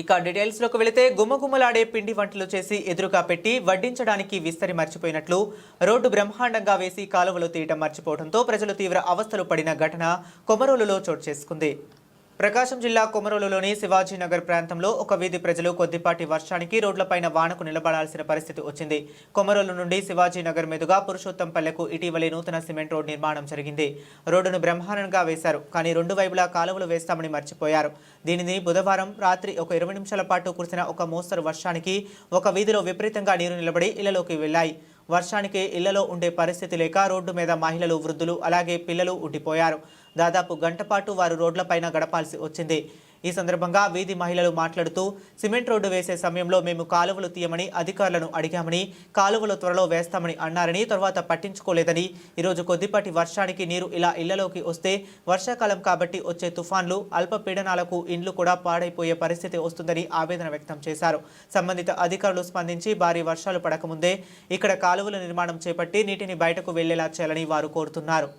ఇక డీటెయిల్స్లోకి వెళితే గుమ్మగుమ్మలాడే పిండి వంటలు చేసి ఎదురుగా పెట్టి వడ్డించడానికి విస్తరి మర్చిపోయినట్లు రోడ్డు బ్రహ్మాండంగా వేసి కాలువలు తీయటం మర్చిపోవడంతో ప్రజలు తీవ్ర అవస్థలు పడిన ఘటన కొమరోలులో చోటు చేసుకుంది. ప్రకాశం జిల్లా కొమరోలులోని శివాజీనగర్ ప్రాంతంలో ఒక వీధి ప్రజలు కొద్దిపాటి వర్షానికి రోడ్లపైన వానకు నిలబడాల్సిన పరిస్థితి వచ్చింది. కొమరోలు నుండి శివాజీనగర్ మీదుగా పురుషోత్తంపల్లెకు ఇటీవలే నూతన సిమెంట్ రోడ్ నిర్మాణం జరిగింది. రోడ్డును బ్రహ్మాండంగా వేశారు కానీ రెండు వైపులా కాలువలు వేస్తామని మర్చిపోయారు. దీనిని బుధవారం రాత్రి ఒక ఇరవై నిమిషాల పాటు కురిసిన ఒక మోస్తరు వర్షానికి ఒక వీధిలో విపరీతంగా నీరు నిలబడి ఇళ్ళలోకి వెళ్ళాయి వర్షానికి ఇళ్ళలో ఉండే పరిస్థితి లేక రోడ్డు మీద మహిళలు వృద్ధులు అలాగే పిల్లలు ఉండిపోయారు. దాదాపు గంటపాటు వారు రోడ్లపైన గడపాల్సి వచ్చింది. ఈ సందర్భంగా వీధి మహిళలు మాట్లాడుతూ సిమెంట్ రోడ్డు వేసే సమయంలో మేము కాలువలు తీయమని అధికారులను అడిగామని కాలువలు త్వరలో వేస్తామని అన్నారని తర్వాత పట్టించుకోలేదని. ఈరోజు కొద్దిపాటి వర్షానికి నీరు ఇలా ఇళ్ళలోకి వస్తే వర్షాకాలం కాబట్టి వచ్చే తుఫాన్లు అల్పపీడనాలకు ఇండ్లు కూడా పాడైపోయే పరిస్థితి వస్తుందని ఆవేదన వ్యక్తం చేశారు. సంబంధిత అధికారులు స్పందించి భారీ వర్షాలు పడకముందే ఇక్కడ కాలువల నిర్మాణం చేపట్టి నీటిని బయటకు వెళ్ళేలా చేయాలని వారు కోరుతున్నారు.